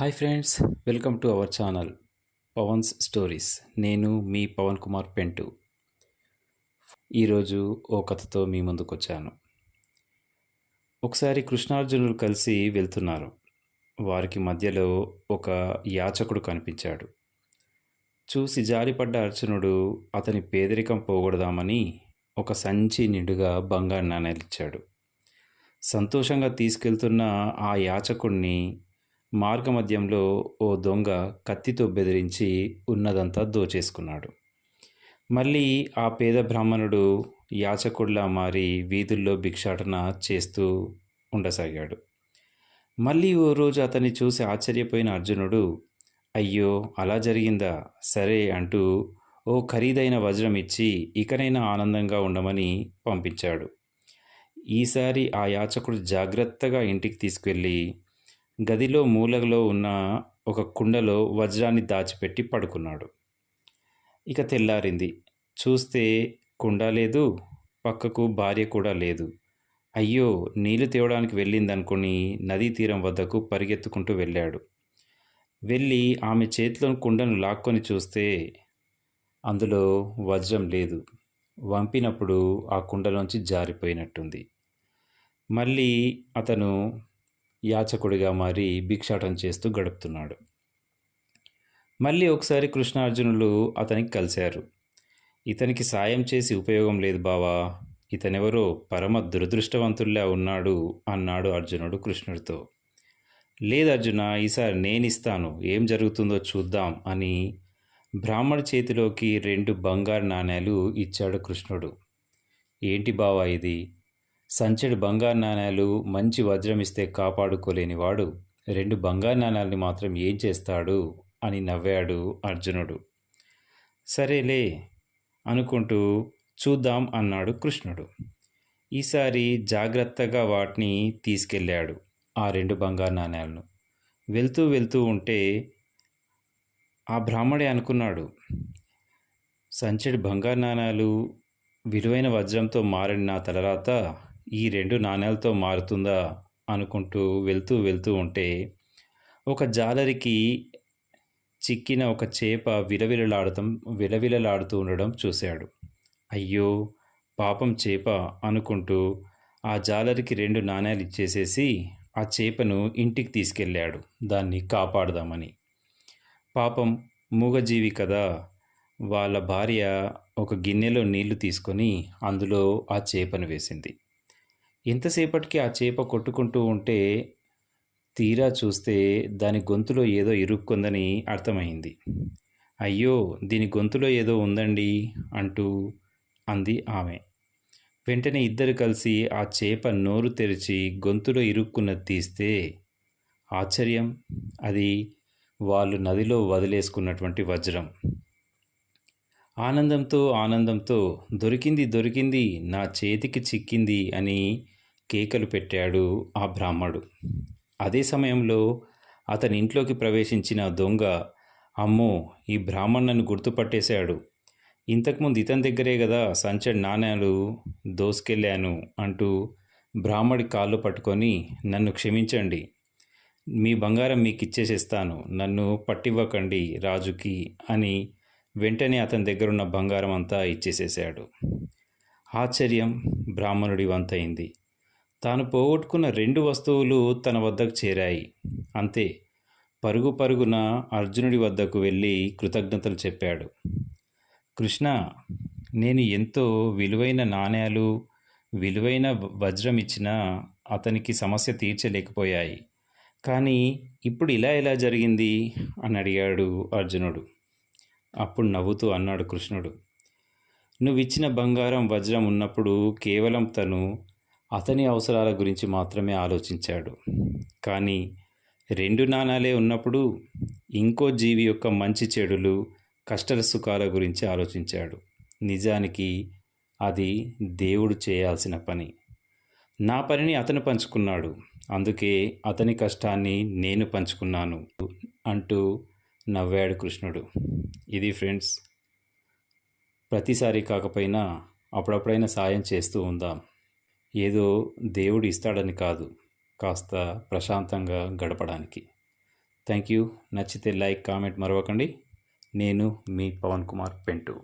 Hi friends welcome to our channel Pavan's stories. నేను మీ పవన్ కుమార్ పెంటు. ఈరోజు ఓ కథతో మీ ముందుకు వచ్చాను ఒకసారి కృష్ణార్జునులు కలిసి వెళ్తున్నారు. వారికి మధ్యలో ఒక యాచకుడు కనిపించాడు. చూసి జారిపడ్డ అర్జునుడు అతని పేదరికం పోగొడదామని ఒక సంచి నిండుగా బంగారు నాణేలు సంతోషంగా తీసుకెళ్తున్న ఆ యాచకుడిని మార్గమధ్యంలో ఓ దొంగ కత్తితో బెదిరించి ఉన్నదంతా దోచేసుకున్నాడు. మళ్ళీ ఆ పేద బ్రాహ్మణుడు యాచకుడిలా మారి వీధుల్లో భిక్షాటన చేస్తూ ఉండసాగాడు. మళ్ళీ ఓ రోజు అతన్ని చూసి ఆశ్చర్యపోయిన అర్జునుడు అయ్యో అలా జరిగిందా? సరే అంటూ ఓ ఖరీదైన వజ్రం ఇచ్చి ఇకనైనా ఆనందంగా ఉండమని పంపించాడు. ఈసారి ఆ యాచకుడు జాగ్రత్తగా ఇంటికి తీసుకెళ్ళి గదిలో మూలలో ఉన్న ఒక కుండలో వజ్రాన్ని దాచిపెట్టి పడుకున్నాడు. ఇక తెల్లారింది. చూస్తే కుండ లేదు పక్కకు భార్య కూడా లేదు. అయ్యో నీళ్ళు తేవడానికి వెళ్ళిందనుకుని నదీ తీరం వద్దకు పరిగెత్తుకుంటూ వెళ్ళాడు. వెళ్ళి ఆమె చేతిలో కుండను లాక్కొని చూస్తే అందులో వజ్రం లేదు. వంపినప్పుడు ఆ కుండలోంచి జారిపోయినట్టుంది. మళ్ళీ అతను యాచకుడిగా మారి భిక్షాటం చేస్తూ గడుపుతున్నాడు. మళ్ళీ ఒకసారి కృష్ణార్జునులు అతనికి కలిశారు. ఇతనికి సాయం చేసి ఉపయోగం లేదు బావా ఇతనెవరో పరమ దురదృష్టవంతుల్లా ఉన్నాడు అన్నాడు అర్జునుడు కృష్ణుడితో. లేదు అర్జున ఈసారి నేనిస్తాను ఏం జరుగుతుందో చూద్దాం అని బ్రాహ్మణ చేతిలోకి రెండు బంగారు నాణేలు ఇచ్చాడు కృష్ణుడు. ఏంటి బావా ఇది? సంచెడు బంగారు నాణాలు మంచి వజ్రం ఇస్తే కాపాడుకోలేనివాడు రెండు బంగారు నాణాలని మాత్రం ఏం చేస్తాడు? అని నవ్వాడు అర్జునుడు. సరేలే అనుకుంటూ చూద్దాం అన్నాడు కృష్ణుడు. ఈసారి జాగ్రత్తగా వాటిని తీసుకెళ్ళాడు ఆ రెండు బంగారు నాణ్యాలను వెళ్తూ వెళ్తూ ఉంటే ఆ బ్రాహ్మడే అనుకున్నాడు సంచడి బంగారు నాణాలు విలువైన వజ్రంతో మారిన నా తలరాత ఈ రెండు నాణ్యాలతో మారుతుందా అనుకుంటూ వెళ్తూ వెళ్తూ ఉంటే ఒక జాలరికి చిక్కిన ఒక చేప విలవిలలాడటం విలవిలలాడుతూ ఉండడం చూశాడు. అయ్యో! పాపం చేప అనుకుంటూ ఆ జాలరికి రెండు నాణేలు ఇచ్చేసేసి ఆ చేపను ఇంటికి తీసుకెళ్ళాడు. దాన్ని కాపాడదామని. పాపం మూగజీవి కదా! వాళ్ళ భార్య ఒక గిన్నెలో నీళ్ళు తీసుకొని అందులో ఆ చేపను వేసింది. ఎంతసేపటికి ఆ చేప కొట్టుకుంటూ ఉంటే తీరా చూస్తే దాని గొంతులో ఏదో ఇరుక్కుందని అర్థమైంది. అయ్యో దీని గొంతులో ఏదో ఉందండి అంటూ అంది ఆమె. వెంటనే ఇద్దరు కలిసి ఆ చేప నోరు తెరిచి గొంతులో ఇరుక్కున్నది తీస్తే ఆశ్చర్యం. అది వాళ్ళు నదిలో వదిలేసుకున్నటువంటి వజ్రం. ఆనందంతో ఆనందంతో దొరికింది దొరికింది నా చేతికి చిక్కింది అని కేకలు పెట్టాడు ఆ బ్రాహ్మడు. అదే సమయంలో అతని ఇంట్లోకి ప్రవేశించిన దొంగ అమ్మో ఈ బ్రాహ్మణ్ణను గుర్తుపట్టేశాడు. ఇంతకుముందు ఇతని దగ్గరే కదా సంచడి నాణ్యాలు దోసుకెళ్ళాను అంటూ బ్రాహ్మడి కాళ్ళు పట్టుకొని నన్ను క్షమించండి. మీ బంగారం మీకు ఇచ్చేసేస్తాను నన్ను పట్టివ్వకండి రాజుకి అని వెంటనే అతని దగ్గరున్న బంగారం అంతా ఇచ్చేసేసాడు ఆశ్చర్యం బ్రాహ్మణుడి వంతైంది తాను పోగొట్టుకున్న రెండు వస్తువులు తన వద్దకు చేరాయి. అంతే. పరుగు పరుగున అర్జునుడి వద్దకు వెళ్ళి కృతజ్ఞతలు చెప్పాడు. కృష్ణ నేను ఎంతో విలువైన నాణ్యాలు విలువైన వజ్రం ఇచ్చినా అతనికి సమస్య తీర్చలేకపోయాయి. కానీ ఇప్పుడు ఇలా ఎలా జరిగింది? అని అడిగాడు అర్జునుడు. అప్పుడు నవ్వుతూ అన్నాడు కృష్ణుడు. నువ్వు ఇచ్చిన బంగారం వజ్రం ఉన్నప్పుడు కేవలం తను అతని అవసరాల గురించి మాత్రమే ఆలోచించాడు. కానీ రెండు నాణాలే ఉన్నప్పుడు ఇంకో జీవి యొక్క మంచి చెడులు కష్ట సుఖాల గురించి ఆలోచించాడు. నిజానికి అది దేవుడు చేయాల్సిన పని. నా పనిని అతను పంచుకున్నాడు. అందుకే అతని కష్టాన్ని నేను పంచుకున్నాను అంటూ నవ్వాడు కృష్ణుడు. ఇది ఫ్రెండ్స్ ప్రతిసారి కాకపోయినా అప్పుడప్పుడైనా సాయం చేస్తూ ఉందాం. ఏదో దేవుడు ఇస్తాడని కాదు కాస్త ప్రశాంతంగా గడపడానికి. Thank you. నచ్చితే లైక్ కామెంట్ మరవకండి. నేను మీ పవన్ కుమార్ పెంటు.